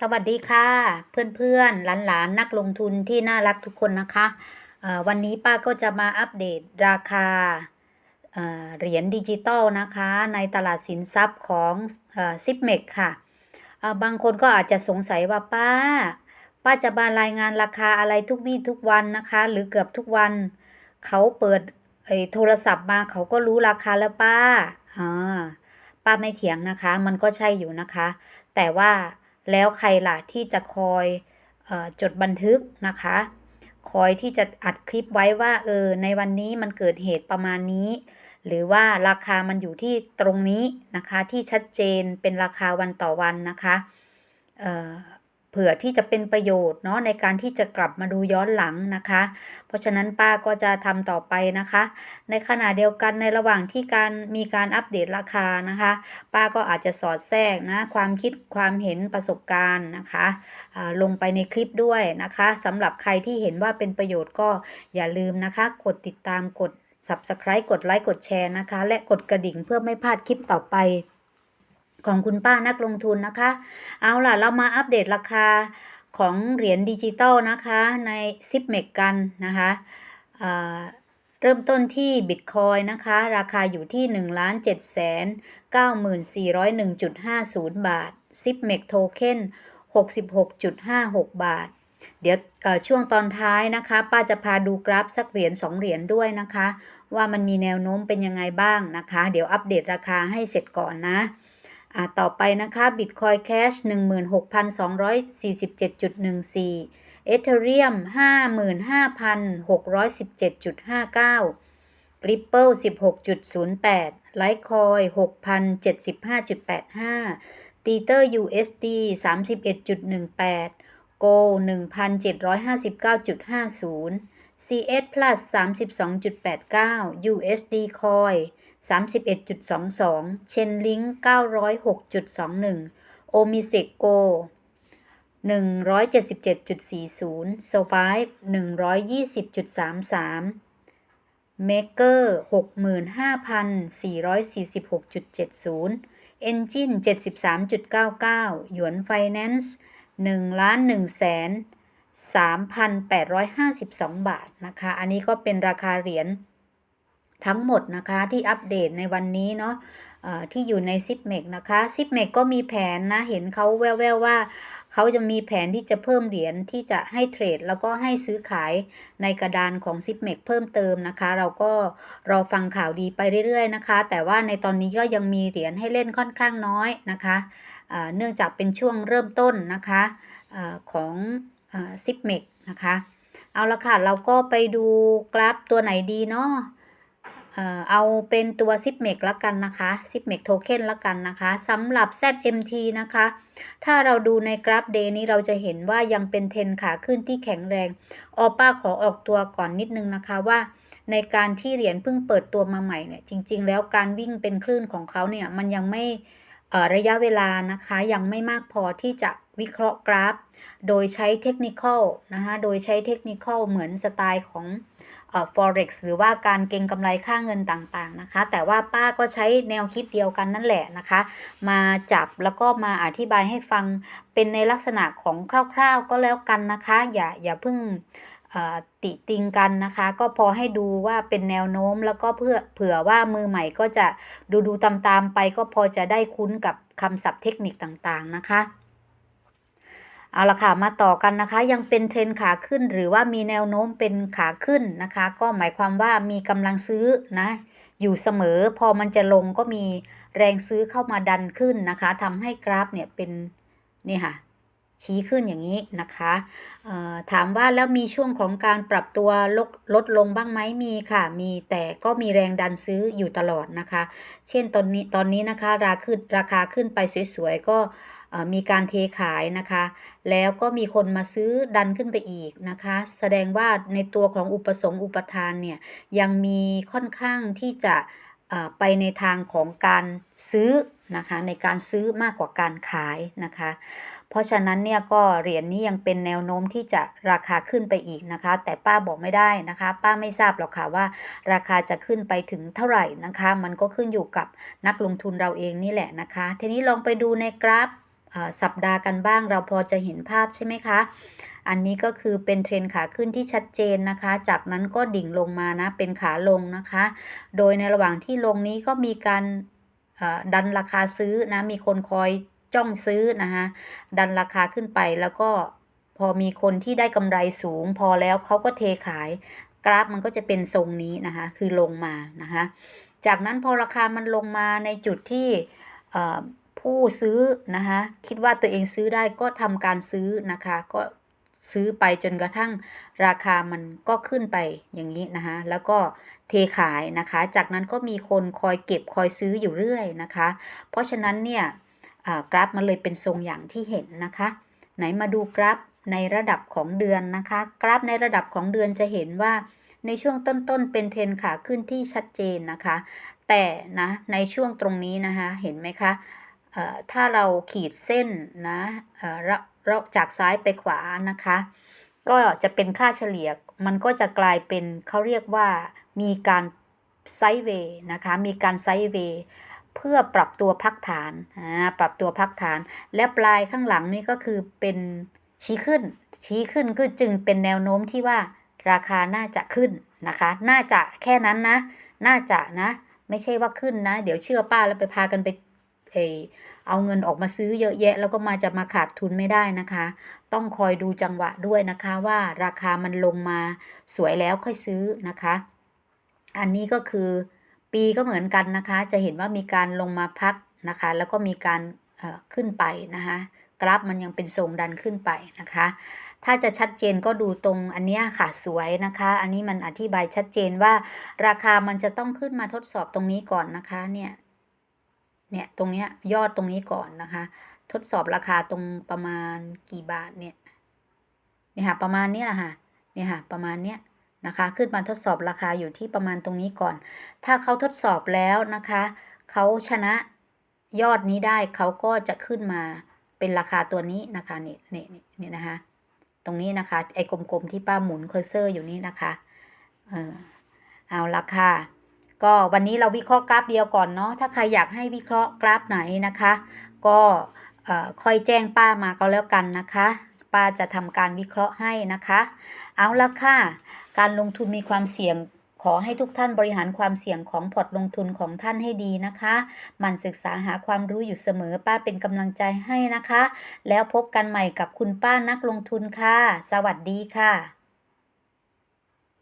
สวัสดีค่ะ เพื่อนๆหลานๆนักลงทุนที่น่ารักทุกคนนะคะวันนี้ป้าก็จะมาอัปเดตราคาเหรียญดิจิตอลนะคะ ในตลาดสินทรัพย์ของซิปเมกค่ะ บางคนก็อาจจะสงสัยว่าป้า ป้าจะมารายงานราคาอะไรทุกวี่ทุกวันนะคะ หรือเกือบทุกวันเขาเปิดโทรศัพท์มาเขาก็รู้ราคาแล้วป้าป้าไม่เถียงนะคะ มันก็ใช่อยู่นะคะ แต่ว่า แล้วใครล่ะที่จะคอยออจดบันทึกนะคะ คอยที่จะอัดคลิปไว้ว่าเออในวันนี้มันเกิดเหตุประมาณนี้ หรือว่าราคามันอยู่ที่ตรงนี้นะคะที่ชัดเจนเป็นราคาวันต่อวันนะคะ เผื่อที่จะเป็นประโยชน์เนาะในการที่จะกลับมาดูย้อนหลังนะคะ เพราะฉะนั้นป้าก็จะทำต่อไปนะคะ ในขณะเดียวกันในระหว่างที่การมีการอัปเดตราคานะคะ ป้าก็อาจจะสอดแทรกนะความคิดความเห็นประสบการณ์นะคะลงไปในคลิปด้วยนะคะสำหรับใครที่เห็นว่าเป็นประโยชน์ก็อย่าลืมนะคะ กดติดตามกด Subscribe กดไลค์กดแชร์นะคะ และกดกระดิ่งเพื่อไม่พลาดคลิปต่อไป ของคุณป้านักลงทุนนะคะ เอาล่ะ เรามาอัปเดตราคาของเหรียญดิจิตอลนะคะใน z i p m e x กันนะคะเริ่มต้นที่ Bitcoin นะคะ ราคาอยู่ที่ 1 7 9 4 0 1.50 บาท z i p m e x Token 66.56 บาท เดี๋ยวช่วงตอนท้ายนะคะ ป้าจะพาดูกราฟสักเหรียญ2เหรียญด้วยนะคะ ว่ามันมีแนวโน้มเป็นยังไงบ้างนะคะ เดี๋ยวอัปเดตราคาให้เสร็จก่อนนะ ต่อไปนะคะ Bitcoin Cash 16,247.14 Ethereum 55,617.59 Ripple 16.08 Litecoin 6,075.85 Tether USD 31.18 Go 1,759.50 CS Plus 32.89 USD Coin 31.22 เชนลิง906.21 โอมิเซโก 177.40 โซบาย120.33 เมเกอร์ 65,446.70 เอนจิน73.99 หยวนไฟแนนซ์1ล้าน1แสน3,852 บาทนะคะ อันนี้ก็เป็นราคาเหรียญ ทั้งหมดนะคะที่อัปเดตในวันนี้เนาะที่อยู่ใน z i p m e x นะคะ z i p m e x ก็มีแผนนะ เห็นเขาแว่วๆว่าเขาจะมีแผนที่จะเพิ่มเหรียญที่จะให้เทรด แล้วก็ให้ซื้อขายในกระดานของ z i p m e x เพิ่มเติมนะคะ เราก็รอฟังข่าวดีไปเรื่อยๆนะคะ แต่ว่าในตอนนี้ก็ยังมีเหรียญให้เล่นค่อนข้างน้อยนะคะเนื่องจากเป็นช่วงเริ่มต้นนะคะอาของ z i p m e x นะคะ เอาละค่ะ เราก็ไปดูกราฟตัวไหนดีเนาะ เอาเป็นตัว z i p m e x ละกันนะคะ z i p m e x Token ละกันนะคะสำหรับ ZMT นะคะ ถ้าเราดูในกราฟ Day นี้เราจะเห็นว่ายังเป็นเทนขาขึ้นที่แข็งแรง ออป้าขอออกตัวก่อนนิดนึงนะคะว่าในการที่เหรียญเพิ่งเปิดตัวมาใหม่เนี่ยจริง ๆ แล้วการวิ่งเป็นคลื่นของเขาเนี่ยมันยังไม่ระยะเวลานะคะยังไม่มากพอที่จะวิเคราะห์กราฟ โดยใช้เทคนิคอลนะคะโดยใช้เทคนิคอลเหมือนสไตล์ของ forex หรือว่าการเก็งกำไรค่าเงินต่างๆนะคะ แต่ว่าป้าก็ใช้แนวคิดเดียวกันนั่นแหละนะคะ มาจับแล้วก็มาอธิบายให้ฟังเป็นในลักษณะของคร่าว ๆ ก็แล้วกันนะคะ อย่าอย่าเพิ่งติติงกันนะคะ ก็พอให้ดูว่าเป็นแนวโน้มแล้วก็เพื่อเผื่อว่ามือใหม่ก็จะดูดูตามๆไปก็พอจะได้คุ้นกับคำศัพท์เทคนิคต่างๆนะคะ เอาละค่ะมาต่อกันนะคะ ยังเป็นเทรนขาขึ้นหรือว่ามีแนวโน้มเป็นขาขึ้นนะคะ ก็หมายความว่ามีกำลังซื้อนะอยู่เสมอพอมันจะลงก็มีแรงซื้อเข้ามาดันขึ้นนะคะทำให้กราฟเนี่ยเป็นนี่ค่ะชี้ขึ้นอย่างนี้นะคะถามว่าแล้วมีช่วงของการปรับตัวลดลดลงบ้างไหมมีค่ะ มีแต่ก็มีแรงดันซื้ออยู่ตลอดนะคะ เช่นตอนนี้ตอนนี้นะคะราขึ้นราคาขึ้นไปสวยๆก็ มีการเทขายนะคะ แล้วก็มีคนมาซื้อดันขึ้นไปอีกนะคะ แสดงว่าในตัวของอุปสงค์อุปทานเนี่ยยังมีค่อนข้างที่จะไปในทางของการซื้อนะคะในการซื้อมากกว่าการขายนะคะ เพราะฉะนั้นเนี่ยก็เหรียญนี้ยังเป็นแนวโน้มที่จะราคาขึ้นไปอีกนะคะ แต่ป้าบอกไม่ได้นะคะ ป้าไม่ทราบหรอกค่ะว่า ราคาจะขึ้นไปถึงเท่าไหร่นะคะ มันก็ขึ้นอยู่กับนักลงทุนเราเองนี่แหละนะคะ ทีนี้ลองไปดูในกราฟ สัปดาห์กันบ้าง เราพอจะเห็นภาพใช่ไหมคะ อันนี้ก็คือเป็นเทรนขาขึ้นที่ชัดเจนนะคะ จากนั้นก็ดิ่งลงมานะ เป็นขาลงนะคะ โดยในระหว่างที่ลงนี้ก็มีการดันราคาซื้อนะ มีคนคอยจ้องซื้อนะคะดันราคาขึ้นไปแล้วก็พอมีคนที่ได้กำไรสูง พอแล้วเขาก็เทขาย กราฟมันก็จะเป็นทรงนี้นะคะ คือลงมานะคะ จากนั้นพอราคามันลงมาในจุดที่ ผู้ซื้อนะคะคิดว่าตัวเองซื้อได้ก็ทำการซื้อนะคะ ก็ซื้อไปจนกระทั่งราคามันก็ขึ้นไปอย่างนี้นะคะแล้วก็เทขายนะคะ จากนั้นก็มีคนคอยเก็บคอยซื้ออยู่เรื่อยนะคะ เพราะฉะนั้นเนี่ยกราฟมันเลยเป็นทรงอย่างที่เห็นนะคะ ไหนมาดูกราฟในระดับของเดือนนะคะ กราฟในระดับของเดือนจะเห็นว่าในช่วงต้นๆเป็นเทรนขาขึ้นที่ชัดเจนนะคะ แต่นะในช่วงตรงนี้นะคะเห็นไหมคะ ถ้าเราขีดเส้นนะเระระจากซ้ายไปขวานะคะ ก็จะเป็นค่าเฉลี่ยมันก็จะกลายเป็นเขาเรียกว่ามีการไซด์เวย์นะคะ มีการไซด์เวย์เพื่อปรับตัวพักฐานปรับตัวพักฐาน และปลายข้างหลังนี่ก็คือเป็นชี้ขึ้น ชี้ขึ้นก็จึงเป็นแนวโน้มที่ว่าราคาน่าจะขึ้นนะคะ น่าจะแค่นั้นนะ น่าจะนะ ไม่ใช่ว่าขึ้นนะ เดี๋ยวเชื่อป้าแล้วไปพากันไป เออเอาเงินออกมาซื้อเยอะแยะ แล้วก็มาจะมาขาดทุนไม่ได้นะคะ ต้องคอยดูจังหวะด้วยนะคะว่าราคามันลงมาสวยแล้วค่อยซื้อนะคะ อันนี้ก็คือปีก็เหมือนกันนะคะ จะเห็นว่ามีการลงมาพักนะคะ แล้วก็มีการขึ้นไปนะคะกราฟมันยังเป็นทรงดันขึ้นไปนะคะ ถ้าจะชัดเจนก็ดูตรงอันเนี้ยค่ะสวยนะคะ อันนี้มันอธิบายชัดเจนว่าราคามันจะต้องขึ้นมาทดสอบตรงนี้ก่อนนะคะเนี่ย เนี่ยตรงเนี้ยยอดตรงนี้ก่อนนะคะ ทดสอบราคาตรงประมาณกี่บาทเนี่ยเนี่ยค่ะประมาณนี้ยค่ะเนี่ยค่ะประมาณเนี้ยนะคะขึ้นมาทดสอบราคาอยู่ที่ประมาณตรงนี้ก่อน ถ้าเขาทดสอบแล้วนะคะเขาชนะยอดนี้ได้เขาก็จะขึ้นมาเป็นราคาตัวนี้นะคะนี่นี่นี่นี่นะคะตรงนี้นะคะไอ้กลมๆที่ป้าหมุนเคอร์เซอร์อยู่นี่นะคะเออเอาละค่ะ ก็วันนี้เราวิเคราะห์กราฟเดียวก่อนเนาะถ้าใครอยากให้วิเคราะห์กราฟไหนนะคะ ก็ค่อยแจ้งป้ามาก็แล้วกันนะคะ ป้าจะทำการวิเคราะห์ให้นะคะ เอาละค่ะ การลงทุนมีความเสี่ยงขอให้ทุกท่านบริหารความเสี่ยงของพอร์ตลงทุนของท่านให้ดีนะคะ มันศึกษาหาความรู้อยู่เสมอป้าเป็นกำลังใจให้นะคะ แล้วพบกันใหม่กับคุณป้านักลงทุนค่ะ สวัสดีค่ะ